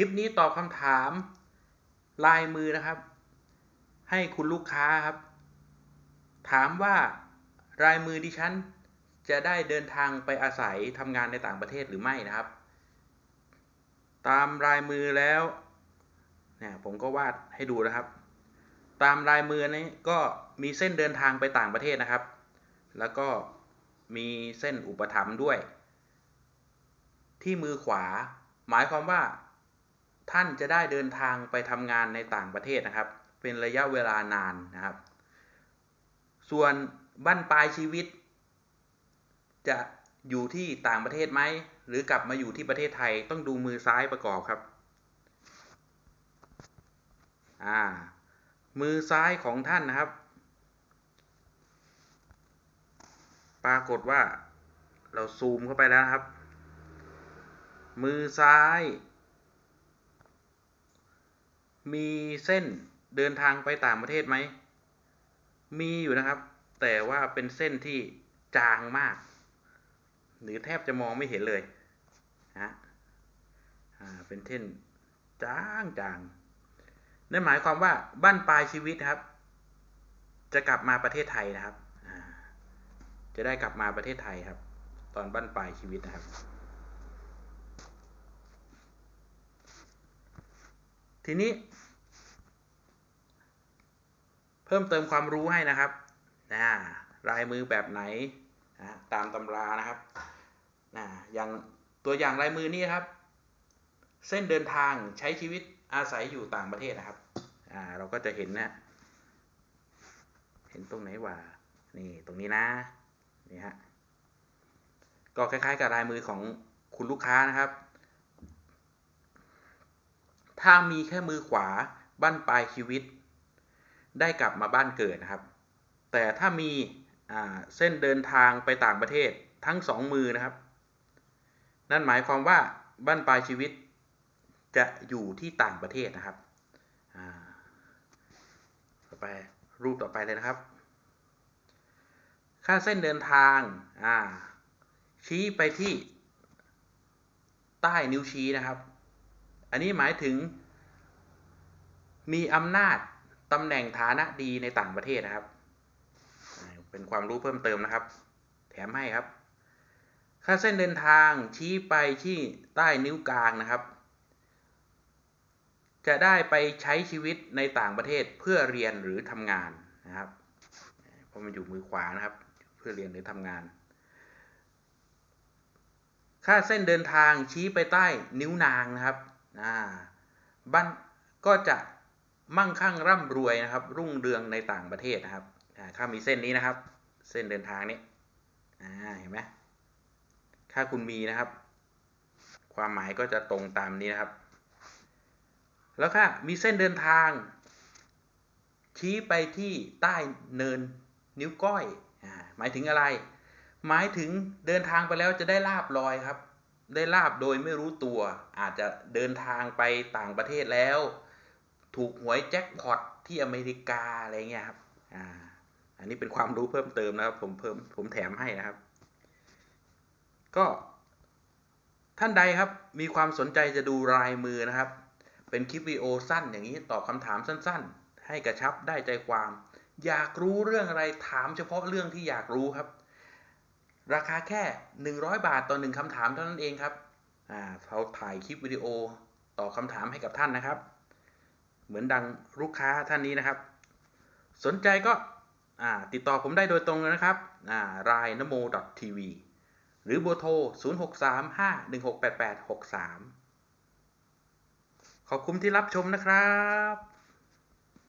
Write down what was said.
ลิปนี้ตอบคำถามลายมือนะครับ ให้คุณลูกค้าครับ ถามว่าลายมือดิฉัน จะได้เดินทางไปอาศัยทำงานในต่างประเทศหรือไม่นะครับ ตามลายมือแล้วเนี่ยผมก็วาดให้ดูนะครับ ตามลายมือนี้ก็มีเส้นเดินทางไปต่างประเทศนะครับ แล้วก็มีเส้นอุปถัมภ์ด้วย ที่มือขวา หมายความว่า ท่านจะได้เดินทางไปทำงานในต่างประเทศนะครับ เป็นระยะเวลานานนะครับ ส่วนบั้นปลายชีวิต จะอยู่ที่ต่างประเทศไหม หรือกลับมาอยู่ที่ประเทศไทยต้องดูมือซ้ายประกอบครับอ่ามือซ้ายของท่านนะครับ ปรากฏว่าเราซูมเข้าไปแล้วครับ มือซ้าย มีเส้นเดินทางไปต่างประเทศไหม มีอยู่นะครับ แต่ว่าเป็นเส้นที่จางมาก หรือแทบจะมองไม่เห็นเลยนะอ่า เป็นเส้นจางจางนั่นหมายความว่าบ้านปลายชีวิตครับ จะกลับมาประเทศไทยนะครับ จะได้กลับมาประเทศไทยครับ ตอนบ้านปลายชีวิตนะครับ ทีนี้ เพิ่มเติมความรู้ให้นะครับนะลายมือแบบไหนนะตามตำรานะครับนะอย่างตัวอย่างลายมือนี่ครับ เส้นเดินทางใช้ชีวิตอาศัยอยู่ต่างประเทศนะครับอ่าเราก็จะเห็นนะเห็นตรงไหนว่านี่ตรงนี้นะนี่ฮะก็คล้ายๆ กับลายมือของคุณลูกค้านะครับ ถ้ามีแค่มือขวาบั้นปลายชีวิต ได้กลับมาบ้านเกิดนะครับ แต่ถ้ามีเส้นเดินทางไปต่างประเทศทั้งสองมือนะครับ นั่นหมายความว่าบั้นปลายชีวิตจะอยู่ที่ต่างประเทศนะครับต่อไปรูปต่อไปเลยนะครับ ค่าเส้นเดินทางชี้ไปที่ใต้นิ้วชี้นะครับ อันนี้หมายถึง มีอำนาจตำแหน่งฐานะดีในต่างประเทศนะครับ เป็นความรู้เพิ่มเติมนะครับ แถมให้ครับ ค่าเส้นเดินทางชี้ไปที่ใต้นิ้วกลางนะครับ จะได้ไปใช้ชีวิตในต่างประเทศเพื่อเรียนหรือทำงานนะครับ เพราะมันอยู่มือขวานะครับ เพื่อเรียนหรือทำงาน ค่าเส้นเดินทางชี้ไปใต้นิ้วนางนะครับ บ้านก็จะมั่งคั่งร่ำรวยนะครับ รุ่งเรืองในต่างประเทศนะครับถ้ามีเส้นนี้นะครับ เส้นเดินทางนี้เห็นไหมถ้าคุณมีนะครับ ความหมายก็จะตรงตามนี้นะครับ แล้วค่ะมีเส้นเดินทาง ชี้ไปที่ใต้เนินนิ้วก้อยหมายถึงอะไร หมายถึงเดินทางไปแล้วจะได้ลาบลอยครับ ได้ลาบโดยไม่รู้ตัว อาจจะเดินทางไปต่างประเทศแล้ว ถูกหวยแจ็คพอตที่อเมริกาอะไรเงี้ยครับอ่าอันนี้เป็นความรู้เพิ่มเติมนะครับ ผมเพิ่มผมแถมให้นะครับ ก็ท่านใดครับมีความสนใจจะดูลายมือนะครับ เป็นคลิปวิดีโอสั้นอย่างนี้ตอบคำถามสั้น ๆ ให้กระชับได้ใจความ อยากรู้เรื่องอะไรถามเฉพาะเรื่องที่อยากรู้ครับ ราคาแค่ 100 บาทต่อหนึ่งคำถามเท่านั้นเองครับอ่าเราถ่ายคลิปวิดีโอตอบคำถามให้กับท่านนะครับ เหมือนดังลูกค้าท่านนี้นะครับ สนใจก็ติดต่อผมได้โดยตรงนะครับรายนโม .tv หรือเบอร์โทร 0635168863 ขอบคุณที่รับชมนะครับ